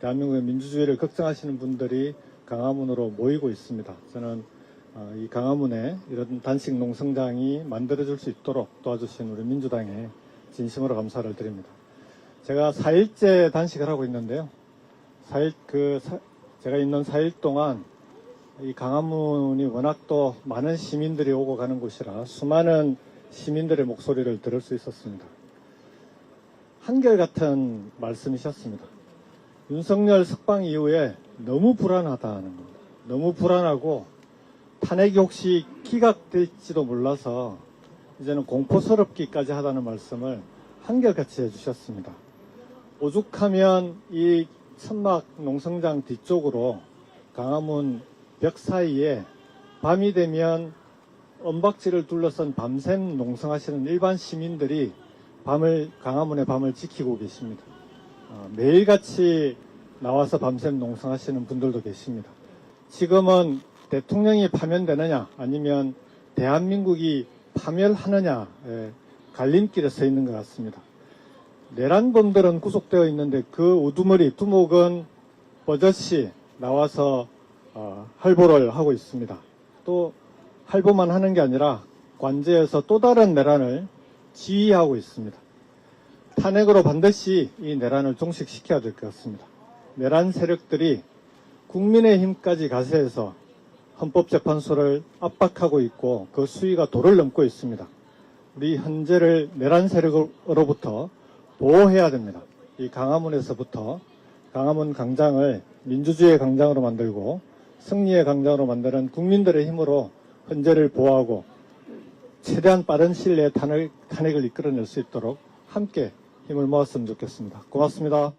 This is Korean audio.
대한민국의 민주주의를 걱정하시는 분들이 강화문으로 모이고 있습니다. 저는 어, 이 강화문에 이런 단식 농성장이 만들어질 수 있도록 도와주신 우리 민주당에 진심으로 감사를 드립니다. 제가 4일째 단식을 하고 있는데요. 4일, 그, 사- 제가 있는 4일 동안 이 강화문이 워낙 또 많은 시민들이 오고 가는 곳이라 수많은 시민들의 목소리를 들을 수 있었습니다. 한결같은 말씀이셨습니다. 윤석열 석방 이후에 너무 불안하다는 겁니다. 너무 불안하고 탄핵이 혹시 기각될지도 몰라서 이제는 공포스럽기까지 하다는 말씀을 한결같이 해주셨습니다. 오죽하면 이 천막 농성장 뒤쪽으로 강화문 벽 사이에 밤이 되면 언박지를 둘러싼 밤샘 농성하시는 일반 시민들이 밤을 강화문의 밤을 지키고 계십니다. 어, 매일같이 나와서 밤샘 농성하시는 분들도 계십니다. 지금은 대통령이 파면되느냐 아니면 대한민국이 파멸하느냐의 갈림길에 서 있는 것 같습니다. 내란범들은 구속되어 있는데 그 우두머리 두목은 버젓이 나와서 어, 할보를 하고 있습니다. 또 할보만 하는 게 아니라 관제에서 또 다른 내란을 지휘하고 있습니다. 탄핵으로 반드시 이 내란을 종식시켜야 될 것 같습니다. 내란 세력들이 국민의힘까지 가세해서 헌법재판소를 압박하고 있고 그 수위가 도를 넘고 있습니다. 우리 현재를 내란 세력으로부터 보호해야 됩니다. 이 강화문에서부터 강화문 광장을 민주주의의 광장으로 만들고 승리의 광장으로 만드는 국민들의 힘으로 현재를 보호하고 최대한 빠른 시일 내에 탄핵, 탄핵을 이끌어낼 수 있도록 함께 힘을 모았으면 좋겠습니다. 고맙습니다.